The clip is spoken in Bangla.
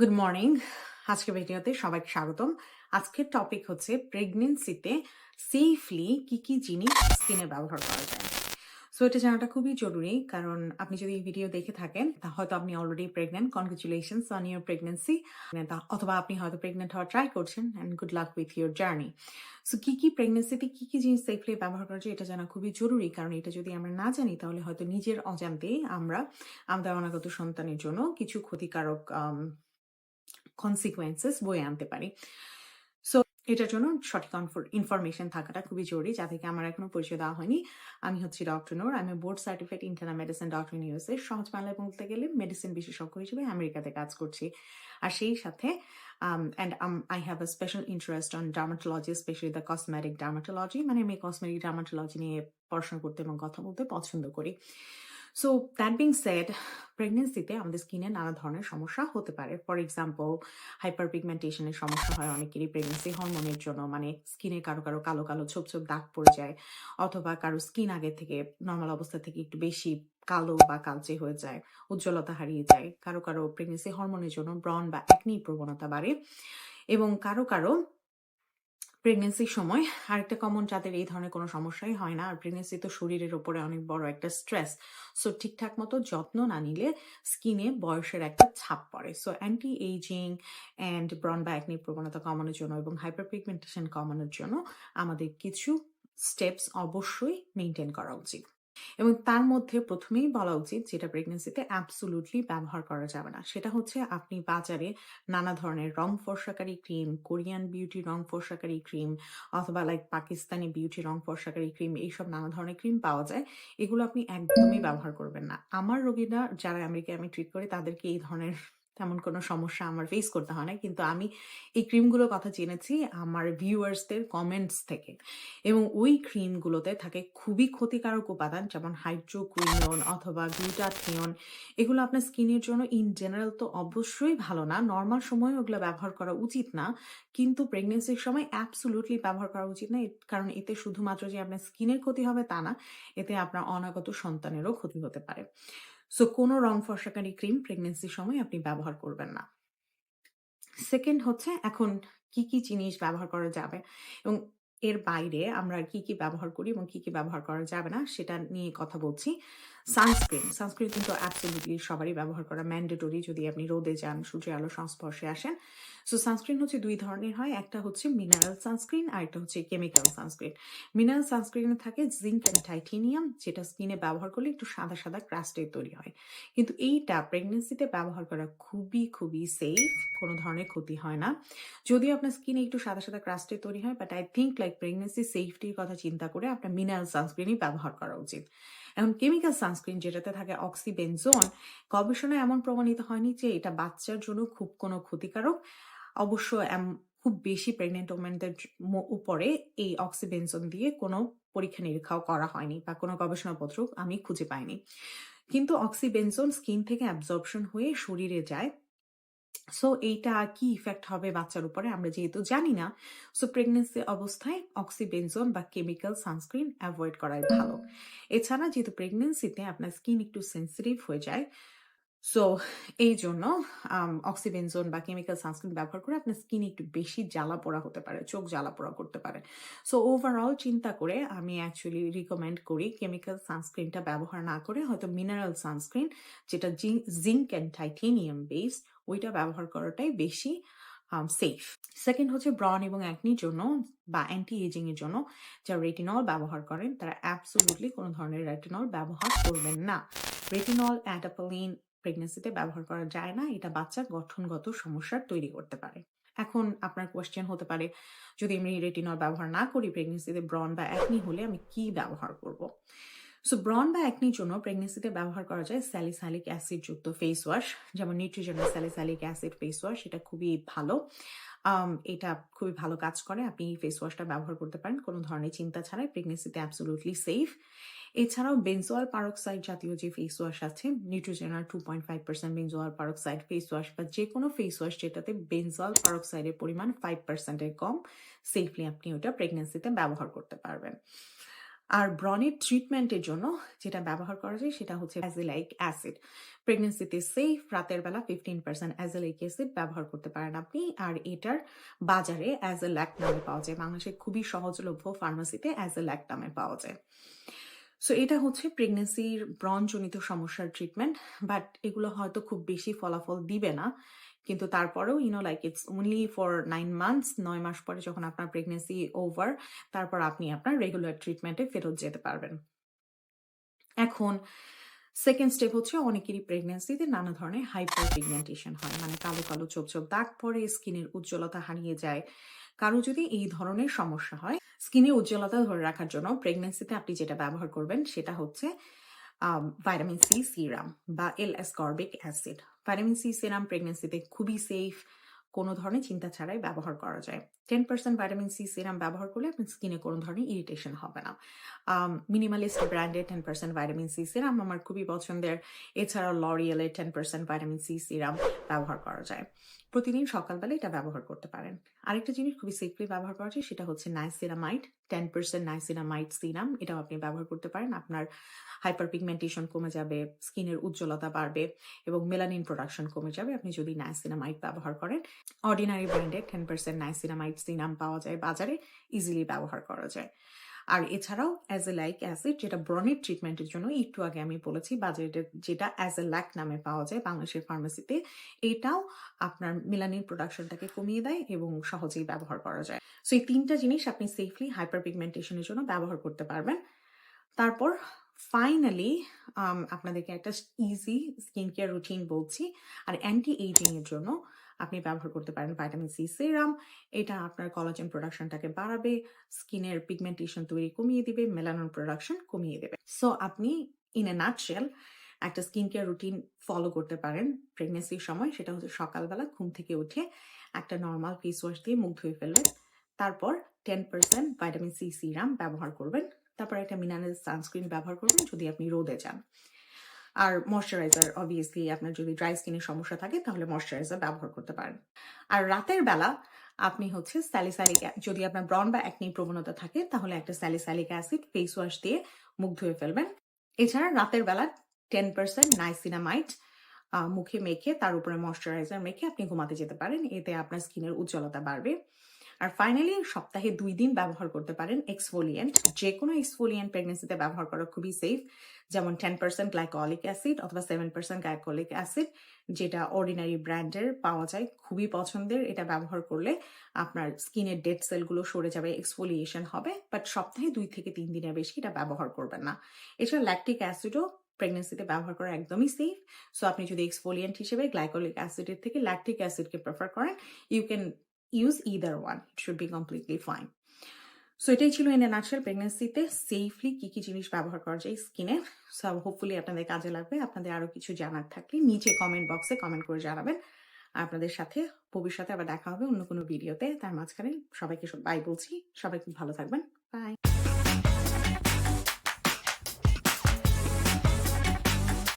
গুড মর্নিং আজকের ভিডিওতে সবাইকে স্বাগতম। আজকের টপিক হচ্ছে প্রেগনেন্সিতে সেফলি কি কি জিনিস স্কিনে ব্যবহার করা যায়। সো এটা জানাটা খুবই জরুরি, কারণ আপনি যদি এই ভিডিও দেখে থাকেন, তা হয়তো আপনি already pregnant congratulations on your pregnancy অথবা আপনি হয়তো প্রেগনেন্ট হওয়ার ট্রাই করছেন and good luck with your journey so কি কি প্রেগনেন্সিতে কি কি জিনিস সেফলি ব্যবহার করা যায়, এটা জানা খুবই জরুরি, কারণ এটা যদি আমরা না জানি, তাহলে হয়তো নিজের অজান্তেই আমরা আমাদের অনাগত সন্তানের জন্য কিছু ক্ষতিকারক কনসিকুয়েন্সেস বয়ে আনতে পারি। সো এটার জন্য সঠিক ইনফরমেশন থাকাটা খুবই জরুরি, যা থেকে আমার এখনও পরিচয় দেওয়া হয়নি। আমি হচ্ছি ডক্টর নোর আমি board certified internal medicine doctor USA সহজ বাংলায় বলতে গেলে মেডিসিন বিশেষজ্ঞ হিসেবে আমেরিকাতে কাজ করছি। আর সেই সাথে and I have a special interest on dermatology specially the cosmetic dermatology মানে আমি কসমেটিক ডার্মাটোলজি নিয়ে পড়াশোনা করতে এবং কথা বলতে পছন্দ করি। সো দ্যাট বিং সেড প্রেগনেন্সিতে আমাদের স্কিনে নানা ধরনের সমস্যা হতে পারে। ফর এক্সাম্পল হাইপার পিগমেন্টেশনের সমস্যা হয় অনেকেরই প্রেগনেন্সি হরমোনের জন্য মানে স্কিনে কারও কারও কালো কালো ছোপ ছোপ দাগ পড়ে যায়, অথবা কারও স্কিন আগে থেকে নর্মাল অবস্থা থেকে একটু বেশি কালো বা কালচে হয়ে যায়, উজ্জ্বলতা হারিয়ে যায়। কারও কারও প্রেগনেন্সি হরমোনের জন্য ব্রন বা একনি প্রবণতা বাড়ে এবং কারও কারও প্রেগনেন্সির সময়, আরেকটা কমন যাদের এই ধরনের কোনো সমস্যাই হয় না, আর প্রেগনেন্সি তো শরীরের ওপরে অনেক বড় একটা স্ট্রেস সো ঠিকঠাক মতো যত্ন না নিলে স্কিনে বয়সের একটা ছাপ পড়ে। সো অ্যান্টি এইজিং অ্যান্ড ব্রন বা একনি প্রবণতা কমানোর জন্য এবং হাইপার পিগমেন্টেশন কমানোর জন্য আমাদের কিছু স্টেপস অবশ্যই মেনটেন করা উচিত। এবং তার মধ্যে প্রথমেই বলা উচিত যেটা প্রেগনেন্সিতে অ্যাবসোলুটলি ব্যবহার করা যাবে না। সেটা হচ্ছে আপনি বাজারে নানা ধরনের রং ফর্সাকারী ক্রিম কোরিয়ান বিউটি রং ফর্সাকারী ক্রিম অথবা লাইক পাকিস্তানি বিউটি রং ফর্সাকারী ক্রিম এইসব নানা ধরনের ক্রিম পাওয়া যায়, এগুলো আপনি একদমই ব্যবহার করবেন না। আমার রোগীরা যারা আমেরিকায় আমি ট্রিট করি তাদেরকে এই ধরনের তেমন কোনো সমস্যা আমার ফেস করতে হয় না কিন্তু আমি এই ক্রিমগুলোর কথা জেনেছি আমার ভিউয়ার্সদের কমেন্টস থেকে। এবং ওই ক্রিমগুলোতে থাকে খুবই ক্ষতিকারক উপাদান যেমন হাইড্রোকুইনন অথবা গ্লুটাথিয়ন এগুলো আপনার স্কিনের জন্য ইন জেনারেল তো অবশ্যই ভালো না। নর্মাল সময় ওগুলো ব্যবহার করা উচিত না। কিন্তু প্রেগনেন্সির সময় অ্যাবসোলুটলি ব্যবহার করা উচিত না। কারণ এতে শুধুমাত্র যে আপনার স্কিনের ক্ষতি হবে তা না, এতে আপনার অনাগত সন্তানেরও ক্ষতি হতে পারে। সো কোনো রং ফর্সাকারী ক্রিম প্রেগনেন্সির সময় আপনি ব্যবহার করবেন না। সেকেন্ড হচ্ছে এখন কি কি জিনিস ব্যবহার করা যাবে? এবং এর বাইরে আমরা কি কি ব্যবহার করি এবং কি কি ব্যবহার করা যাবে না সেটা নিয়ে কথা বলছি। সানস্ক্রিন সানস্ক্রিন কিন্তু অ্যাবসলিউটলি সবারই ব্যবহার করা ম্যান্ডেটরি যদি আপনি রোদে যান, সূর্যের আলো সংস্পর্শে আসেন। সো সানস্ক্রিন হচ্ছে দুই ধরনের হয়, একটা হচ্ছে মিনারেল সানস্ক্রিন আর একটা হচ্ছে কেমিক্যাল সানস্ক্রিন মিনারেল সানস্ক্রিনে থাকে জিঙ্ক অ্যান্ড টাইটেনিয়াম যেটা স্কিনে ব্যবহার করলে একটু সাদা সাদা ক্রাস্টের তৈরি হয়। কিন্তু এইটা প্রেগনেন্সিতে ব্যবহার করা খুবই খুবই সেফ কোনো ধরনের ক্ষতি হয় না। যদিও আপনার স্কিনে একটু সাদা সাদা ক্রাস্টের তৈরি হয় but I think like pregnancy সেফটির কথা চিন্তা করে আপনার মিনারেল সানস্ক্রিনই ব্যবহার করা উচিত। এখন কেমিক্যাল সানস্ক্রিন যেটাতে থাকে অক্সিবেনজোন গবেষণায় এমন প্রমাণিত হয়নি যে এটা বাচ্চার জন্য খুব কোনো ক্ষতিকারক। অবশ্য খুব বেশি প্রেগনেন্ট ওমেনদের উপরে এই অক্সিবেনজোন দিয়ে কোনো পরীক্ষা নিরীক্ষাও করা হয়নি বা কোনো গবেষণাপত্র আমি খুঁজে পাইনি। কিন্তু অক্সিবেনজোন স্কিন থেকে অ্যাবজর্পশন হয়ে শরীরে যায় সো এইটা কি ইফেক্ট হবে বাচ্চার উপরে আমরা যেহেতু জানি না সো প্রেগনেন্সি অবস্থায় অক্সিবেনজোন বা কেমিক্যাল সানস্ক্রিন অ্যাভয়েড করাই ভালো। এছাড়া যেহেতু প্রেগনেন্সিতে আপনার স্কিন একটু সেন্সিটিভ হয়ে যায় সো এই জন্য অক্সিবেনজোন বা কেমিক্যাল সানস্ক্রিন ব্যবহার করে আপনার স্কিন একটু বেশি জ্বালা পোড়া হতে পারে, চোখ জ্বালা পোড়া করতে পারে। সো ওভারঅল চিন্তা করে আমি অ্যাকচুয়ালি রিকমেন্ড করি কেমিক্যাল সানস্ক্রিনটা ব্যবহার না করে হয়তো মিনারেল সানস্ক্রিন যেটা জিঙ্ক অ্যান্ড টাইটেনিয়াম বেসড ওইটা ব্যবহার করাটাই বেশি সেফ সেকেন্ড হচ্ছে ব্রন এবং অ্যাকনির জন্য বা অ্যান্টি এজিং এর জন্য যারা রেটিনল ব্যবহার করেন, তারা অ্যাবসোলুটলি কোনো ধরনের রেটিনল ব্যবহার করবেন না। রেটিনল অ্যাডাপোলিন প্রেগনেন্সিতে ব্যবহার করা যায় না। এটা বাচ্চার গঠনগত সমস্যার তৈরি করতে পারে। এখন আপনার কোয়েশ্চেন হতে পারে, যদি আমি রেটিনল ব্যবহার না করি প্রেগনেন্সিতে ব্রন বা অ্যাকনি হলে আমি কি ব্যবহার করব? সো ব্রন বা অ্যাকনির জন্য প্রেগনেন্সিতে ব্যবহার করা যায় স্যালিসালিক অ্যাসিড যুক্ত ফেস ওয়াশ যেমন Neutrogena salicylic acid face wash এটা খুবই ভালো। এটা খুবই ভালো কাজ করে। আপনি ফেস ওয়াশটা ব্যবহার করতে পারেন। কোনো ধরনের চিন্তা ছাড়াই প্রেগনেন্সিতে অ্যাবসোলুটলি সেফ এছাড়াও বেনজোয়াল পারক্সাইড জাতীয় যে ফেস ওয়াশ আছে Neutrogena two point five percent benzoyl peroxide face wash বা যে কোনো ফেস ওয়াশ যেটাতে বেনজোয়াল পারক্সাইডের পরিমাণ ফাইভ পার্সেন্টের কম সেফলি আপনি ওটা প্রেগনেন্সিতে ব্যবহার করতে পারবেন। আর ব্রনের ট্রিটমেন্টের জন্য যেটা ব্যবহার করা যায় সেটা হচ্ছে অ্যাজিলাইক অ্যাসিড প্রেগনেন্সিতে সেফ রাতের বেলা ফিফটিন পার্সেন্ট অ্যাজিলাইক অ্যাসিড ব্যবহার করতে পারেন আপনি। আর এটার বাজারে অ্যাজ এ ল্যাক নামে পাওয়া যায়। বাংলাদেশে খুবই সহজলভ্য ফার্মাসিতে অ্যাজ এ ল্যাক নামে পাওয়া যায়। সো এটা হচ্ছে প্রেগনেন্সির ব্রণজনিত সমস্যার ট্রিটমেন্ট বাট এগুলো হয়তো খুব বেশি ফলাফল দিবে না। কিন্তু তারপরেও you know like it's only for nine months নয় মাস পরে যখন আপনার প্রেগনেন্সি ওভার তারপর আপনি আপনার রেগুলার ট্রিটমেন্টে ফেরত যেতে পারবেন। এখন সেকেন্ড স্টেপ হচ্ছে অনেকেরই প্রেগনেন্সিতে নানা ধরনের হাইপার পিগমেন্টেশন হয়। মানে কালো কালো চোপ চোপ দাগ পড়ে, স্কিনের উজ্জ্বলতা হারিয়ে যায়। কারও যদি এই ধরনের সমস্যা হয়, স্কিনের উজ্জ্বলতা ধরে রাখার জন্য প্রেগনেন্সিতে আপনি যেটা ব্যবহার করবেন, সেটা হচ্ছে ভাইটামিন সি সিরাম বা L ascorbic acid vitamin C serum প্রেগনেন্সিতে খুবই সেফ কোনো ধরনের চিন্তা ছাড়াই ব্যবহার করা যায়। Ten percent vitamin C serum ব্যবহার করলে আপনার স্কিনে কোনো ধরনের ইরিটেশন হবে না। মিনিমালিস্ট ব্র্যান্ডের ten percent vitamin C serum আমার খুবই পছন্দের। এছাড়াও লরিয়েলের ten percent vitamin C serum ব্যবহার করা যায়। প্রতিদিন সকালবেলা এটা ব্যবহার করতে পারেন। আরেকটা জিনিস খুবই সেফলি ব্যবহার করা যায় সেটা হচ্ছে niacinamide ten percent niacinamide serum এটাও আপনি ব্যবহার করতে পারেন। আপনার হাইপার পিগমেন্টেশন কমে যাবে স্কিনের উজ্জ্বলতা বাড়বে এবং মেলানিন প্রোডাকশন কমে যাবে। আপনি যদি নাইসিনামাইড ব্যবহার করেন অর্ডিনারি ব্র্যান্ডের টেন পার্সেন্ট নাইসিনামাইড সিরাম পাওয়া যায়, বাজারে ইজিলি ব্যবহার করা যায়। আর এছাড়াও অ্যাজ এ লাইক অ্যাসিড যেটা ব্রনের ট্রিটমেন্টের জন্য একটু আগে আমি বলেছি, বাজারে যেটা অ্যাজ এ ল্যাক নামে পাওয়া যায় বাংলাদেশের ফার্মেসিতে এটাও আপনার মেলানিন প্রোডাকশনটাকে কমিয়ে দেয় এবং সহজেই ব্যবহার করা যায়। সো এই তিনটা জিনিস আপনি সেফলি হাইপার পিগমেন্টেশনের জন্য ব্যবহার করতে পারবেন। তারপর ফাইনালি আপনাদেরকে একটা ইজি স্কিন কেয়ার রুটিন বলছি। আর অ্যান্টি এইজিং এর জন্য আপনি ব্যবহার করতে পারেন ভাইটামিন সি সিরাম এটা আপনার কলাজেন প্রোডাকশনটাকে বাড়াবে স্কিনের পিগমেন্টেশন তৈরি কমিয়ে দিবে মেলানোর প্রোডাকশন কমিয়ে দেবে। সো আপনি ইন এ নাটশেল একটা স্কিন কেয়ার রুটিন ফলো করতে পারেন প্রেগনেন্সির সময়, সেটা হচ্ছে সকালবেলা ঘুম থেকে উঠে একটা নর্মাল ফেস ওয়াশ দিয়ে মুখ ধুয়ে ফেলবেন, তারপর ten percent vitamin C serum ব্যবহার করবেন, তারপর একটা মিনারেল সানস্ক্রিন ব্যবহার করবেন যদি আপনি রোদে যান। আর ময়শ্চারাইজার অবভিয়াসলি আপনার যদি ড্রাই স্কিনের সমস্যা থাকে, তাহলে ময়শ্চারাইজার ব্যবহার করতে পারেন। আর রাতের বেলা আপনি হচ্ছে স্যালিস্যালিক যদি আপনার ব্রন বা একনি প্রবণতা থাকে, তাহলে একটা স্যালিস্যালিক অ্যাসিড ফেস ওয়াশ দিয়ে মুখ ধুয়ে ফেলবেন। এছাড়া রাতের বেলা টেন পার্সেন্ট নাইসিনামাইট মুখে মেখে, তার উপরে ময়শ্চারাইজার মেখে আপনি ঘুমাতে যেতে পারেন। এতে আপনার স্কিনের উজ্জ্বলতা বাড়বে। আর ফাইনালি সপ্তাহে দুই দিন ব্যবহার করতে পারেন এক্সফোলিয়েন্ট যে কোনো এক্সফোলিয়েন্ট প্রেগনেন্সিতে ব্যবহার করা খুবই সেফ যেমন টেন পার্সেন্ট গ্লাইকলিক অ্যাসিড অথবা সেভেন পার্সেন্ট গ্লাইকলিক অ্যাসিড যেটা অর্ডিনারি ব্র্যান্ডের পাওয়া যায়, খুবই পছন্দের, এটা ব্যবহার করলে আপনার স্কিনের ডেড সেলগুলো সরে যাবে এক্সফোলিয়েশন হবে বাট সপ্তাহে দুই থেকে তিন দিনের বেশি এটা ব্যবহার করবেন না। এছাড়া ল্যাকটিক অ্যাসিডও প্রেগনেন্সিতে ব্যবহার করা একদমই সেফ সো আপনি যদি এক্সফোলিয়েন্ট হিসেবে গ্লাইকলিক অ্যাসিডের থেকে ল্যাকটিক অ্যাসিডকে প্রেফার করেন you can use either one it should be completely fine so এটাই ছিল এনে নাচের প্রেগনেন্সিতে সেফলি কী কী জিনিস ব্যবহার করা যায় স্কিনে সো হোপফুলি আপনাদের কাজে লাগবে। আপনাদের আরও কিছু জানার থাকলে নিচে কমেন্ট বক্সে কমেন্ট করে জানাবেন। আপনাদের সাথে ভবিষ্যতে আবার দেখা হবে অন্য কোনো ভিডিওতে তার মাঝখানে সবাইকে বাই বলছি। সবাই খুব ভালো থাকবেন। বাই